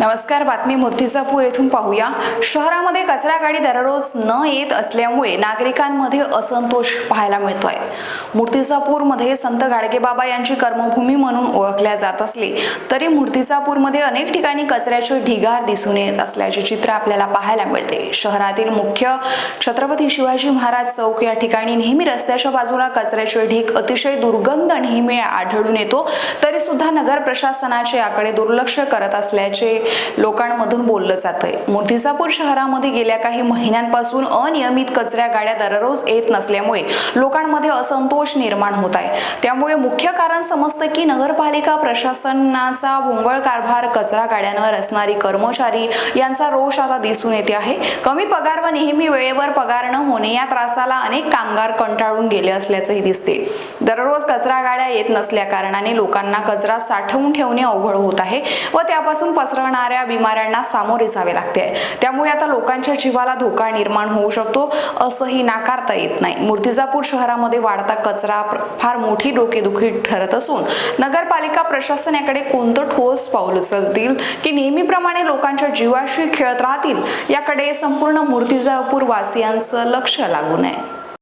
नमस्कार बातमी मूर्तिजापूर येथून पाहूया. शहरामध्ये कचरा गाडी दररोज न येत असल्यामुळे नागरिकांमध्ये असंतोष पाहायला मिळतोय. मूर्तिजापूरमध्ये संत गाडगेबाबा यांची कर्मभूमी म्हणून ओळखल्या जात असली तरी मूर्तिजापूरमध्ये अनेक ठिकाणी कचऱ्याचे ढिगार दिसून येत असल्याचे चित्र आपल्याला पाहायला मिळते. शहरातील मुख्य छत्रपती शिवाजी महाराज चौक या ठिकाणी नेहमी रस्त्याच्या बाजूला कचऱ्याचे ढीग अतिशय दुर्गंध नेहमी आढळून येतो तरी सुद्धा नगर प्रशासनाचे याकडे दुर्लक्ष करत असल्याचे लोकांमधून बोललं जातंय. मूर्तिजापूर शहरामध्ये गेल्या काही महिन्यांपासून अनियमित कचऱ्या गाड्या दररोज येत नसल्यामुळे लोकांमध्ये असंतोष निर्माण होत आहे. त्यामुळे मुख्य कारण समजतं की नगरपालिका प्रशासनाचा भोंगळ कारभार कचरा गाड्यांवर असणारी कर्मचारी यांचा रोष आता दिसून येते आहे. कमी पगार व नेहमी वेळेवर पगार न होणे या त्रासाला अनेक कामगार कंटाळून गेले असल्याचंही दिसते. दररोज कचरा गाड्या येत नसल्या कारणाने लोकांना कचरा साठवून ठेवणे अवघड होत आहे व त्यापासून होणाऱ्या बिमाऱ्यांना सामोरे जावे लागते. त्यामुळे आता लोकांच्या जीवाला धोका निर्माण होऊ शकतो असंही नाकारता येत नाही. मूर्तिजापूर शहरामध्ये वाढता कचरा फार मोठी डोकेदुखी ठरत असून नगरपालिका प्रशासन याकडे कोणतं ठोस पाऊल उचलतील की नेहमीप्रमाणे लोकांच्या जीवाशी खेळत राहतील याकडे संपूर्ण मूर्तिजापूर वासियांचं लक्ष लागू नये.